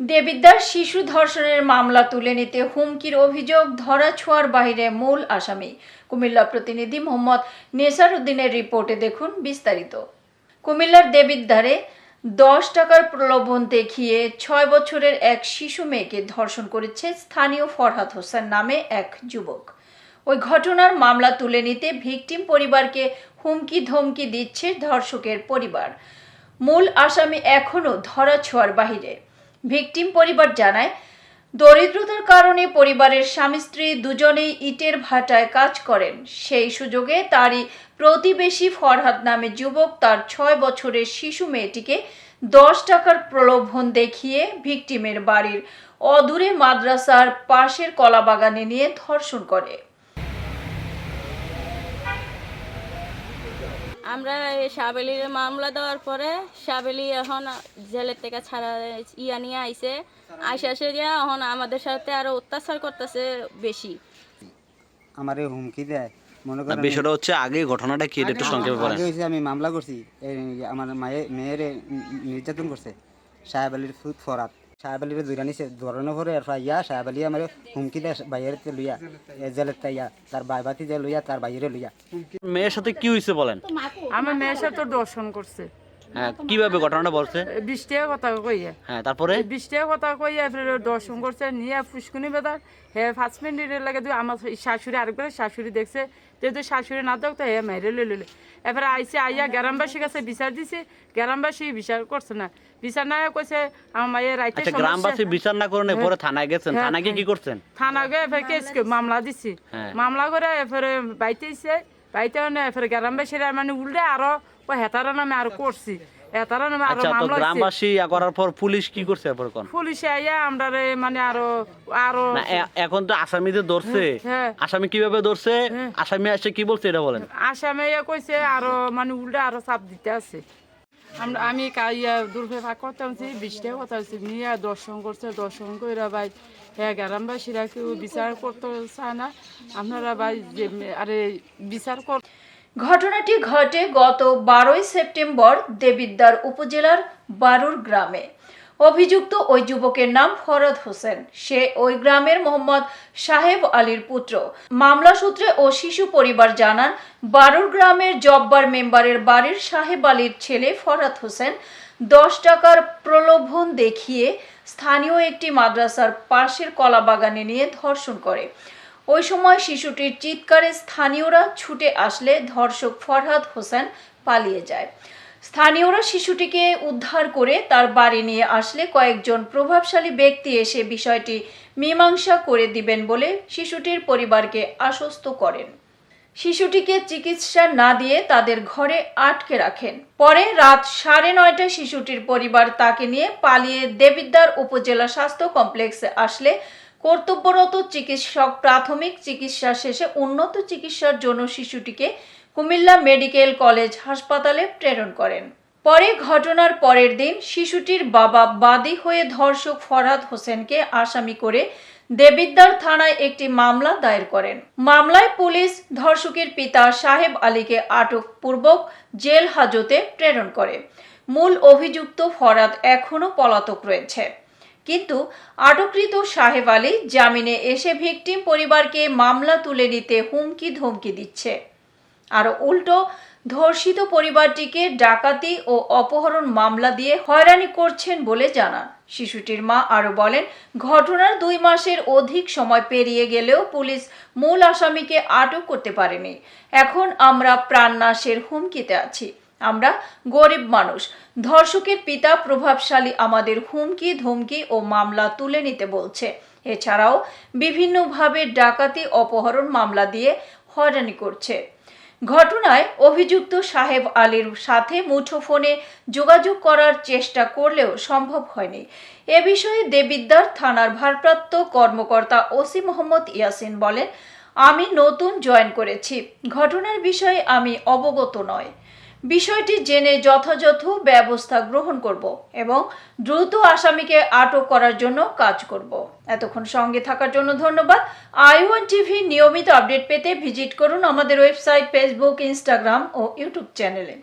দেবিদ্যার শিশু ধর্ষণের মামলা তুলে নিতে হুমকির অভিযোগ, ধরা ছোঁয়ার বাইরে মূল আসামি। কুমিল্লা প্রতিনিধি মোহাম্মদ নেসার উদ্দিনের রিপোর্টে দেখুন বিস্তারিত। কুমিল্লার দেবিদ্বারে দশ টাকার প্রলোভন দেখিয়ে ছয় বছরের এক শিশু মেয়েকে ধর্ষণ করেছে স্থানীয় ফরহাদ হোসেন নামে এক যুবক। ওই ঘটনার মামলা তুলে নিতে ভিকটিম পরিবারকে হুমকি ধমকি দিচ্ছে ধর্ষকের পরিবার। মূল আসামি এখনও ধরা ছোঁয়ার বাহিরে ভিকটিম পরিবার জানায়, দরিদ্রতার কারণে পরিবারের স্বামী স্ত্রী দুজনেই ইটের ভাটায় কাজ করেন। সেই সুযোগে তারই প্রতিবেশী ফরহাদ নামে যুবক তার ছয় বছরের শিশু মেয়েটিকে দশ টাকার প্রলোভন দেখিয়ে ভিকটিমের বাড়ির অদূরে মাদ্রাসার পাশের কলাবাগানে নিয়ে ধর্ষণ করে। আমরা এই সাবেলির মামলা দেওয়ার পরে সাবেলি এখন জেলের থেকে ছাড়া ইয়া নিয়ে আইসে আইসা আসে দিয়া এখন আমাদের সাথে আরও অত্যাচার করতেছে বেশি। আমারে হুমকি দেয়। মনে করেন বিষয়টা হচ্ছে আগে ঘটনাটা কি একটু সংক্ষেপে বলেন। আগে আমি মামলা করছি। আমার মায়ের মেয়ের নির্যাতন করছে। সাহেব আলীর ফুট ফরাত। সাহেব আলীর দুইটা নিছে ধরানো ভরে আর ইয়া সাহেব আলী আমার হুমকি দেয় বাইরে লইয়া এ জেলের ইয়া তার বাইবাতি যে লইয়া তার বাইরে লইয়া। মেয়ের সাথে কি হয়েছে বলেন? আমার মেয়ের সাথে দর্শন করছে। হ্যাঁ কীভাবে ঘটনাটা বলছে? বিশ টাকা কথা কইয়া। হ্যাঁ তারপরে? বিশ টাকা কথা কইয়া ফের দর্শন করছে নিয়ে ফুসকুনি বেদার হে পাঁচ মিনিটের লাগে তুই আমার শাশুড়ি আরেকবার শাশুড়ি দেখছে যেহেতু শাশুড়ি না দেখতো হে মেরে লইল এবারে আইসে আইয়া গ্রামবাসীর কাছে বিচার দিছে গ্রামবাসী বিচার করছে না। বিচার না কইছে আমার মায়ের রাইতে আচ্ছা গ্রামবাসী বিচার না করে পরে থানায় গেছেন হ্যাঁ, থানায় গিয়ে কি করছেন? গিয়ে এবার কেস মামলা দিছি। হ্যাঁ। মামলা করে এফারে বাইতে এসে বাইতে মানে এফারে গ্রামবাসীরা মানে উল্টে আরও হেতারা নামে আরও করছি। হেতারা নামে আরও আচ্ছা মামলা গ্রামবাসী করার পর পুলিশ কি করছে এরপর কোন? পুলিশে আইয়া আমরা মানে আরও আরও এখন তো ধরছে। হ্যাঁ। আসামি কীভাবে ধরছে? আসামি আসে কি বলছে এটা বলেন। আসামে কইছে আরও মানে উল্টে আরও চাপ দিতে আছে। আমরা আমি কা- দুর্ব্যবহার করতাম যে বিশটা কথা হচ্ছে নিয়ে দর্শন করছে দর্শন করে ভাই হ্যাঁ গ্রামবাসীরা কেউ বিচার করতে চায় না। আপনারা ভাই আরে বিচার কর ঘটনাটি ঘটে গত বারোই সেপ্টেম্বর দেবিদ্দার উপজেলার বারুর গ্রামে। অভিযুক্ত ওই যুবকের নাম ফরদ হোসেন। সে ওই গ্রামের মোহাম্মদ সাহেব আলীর পুত্র। মামলা সূত্রে ও শিশু পরিবার জানান, বারুর গ্রামের জব্বার মেম্বারের বাড়ির সাহেব আলীর ছেলে ফরহাদ হোসেন দশ টাকার প্রলোভন দেখিয়ে স্থানীয় একটি মাদ্রাসার পাশের কলাবাগানে নিয়ে ধর্ষণ করে। ওই সময় শিশুটির চিৎকারে স্থানীয়রা ছুটে আসলে ধর্ষক ফরহাদ হোসেন পালিয়ে যায়। স্থানীয়রা শিশুটিকে উদ্ধার করে তার বাড়ি নিয়ে আসলে কয়েকজন প্রভাবশালী ব্যক্তি এসে বিষয়টি মীমাংসা করে দিবেন বলে শিশুটির পরিবারকে আশ্বস্ত করেন। শিশুটিকে চিকিৎসা না দিয়ে তাদের ঘরে আটকে রাখেন। পরে রাত সাড়ে নয়টায় শিশুটির পরিবার তাকে নিয়ে পালিয়ে দেবিদ্দার উপজেলা স্বাস্থ্য কমপ্লেক্সে আসলে কর্তব্যরত চিকিৎসক প্রাথমিক চিকিৎসা শেষে উন্নত চিকিৎসার জন্য শিশুটিকে কুমিল্লা মেডিকেল কলেজ হাসপাতালে প্রেরণ করেন। পরে ঘটনার পরের দিন শিশুটির বাবা বাদী হয়ে ধর্ষক ফরহাদ হোসেনকে আসামি করে দেবিদ্দার থানায় একটি মামলা দায়ের করেন। মামলায় পুলিশ ধর্ষকের পিতা সাহেব আলীকে আটকপূর্বক জেল হাজতে প্রেরণ করে। মূল অভিযুক্ত ফরাদ এখনও পলাতক রয়েছে। কিন্তু আটককৃত সাহেব আলী জামিনে এসে ভিকটিম পরিবারকে মামলা তুলে নিতে হুমকি ধমকি দিচ্ছে। আর উল্টো, ধর্ষিত পরিবারটিকে ডাকাতি ও অপহরণ মামলা দিয়ে হয়রানি করছেন বলে জানান। শিশুটির মা আরও বলেন, ঘটনার দুই মাসের অধিক সময় পেরিয়ে গেলেও পুলিশ মূল আসামিকে আটক করতে পারেনি। এখন আমরা প্রাণনাশের হুমকিতে আছি। আমরা গরিব মানুষ। ধর্ষকের পিতা প্রভাবশালী আমাদের হুমকি, ধমকি ও মামলা তুলে নিতে বলছে। এছাড়াও বিভিন্নভাবে ডাকাতি, অপহরণ মামলা দিয়ে হয়রানি করছে। ঘটনায় অভিযুক্ত সাহেব আলীর সাথে মুঠোফোনে যোগাযোগ করার চেষ্টা করলেও সম্ভব হয়নি। এ বিষয়ে দেবিদ্দার থানার ভারপ্রাপ্ত কর্মকর্তা ওসি মোহাম্মদ ইয়াসিন বলেন, আমি নতুন জয়েন করেছি। ঘটনার বিষয়ে আমি অবগত নয়। বিষয়টি জেনে যথাযথ ব্যবস্থা গ্রহণ করব এবং দ্রুত আসামিকে আটক করার জন্য কাজ করব। এতক্ষণ সঙ্গে থাকার জন্য ধন্যবাদ। আই ওয়ান টিভি নিয়মিত আপডেট পেতে ভিজিট করুন আমাদের ওয়েবসাইট, ফেসবুক, ইনস্টাগ্রাম ও ইউটিউব চ্যানেলে।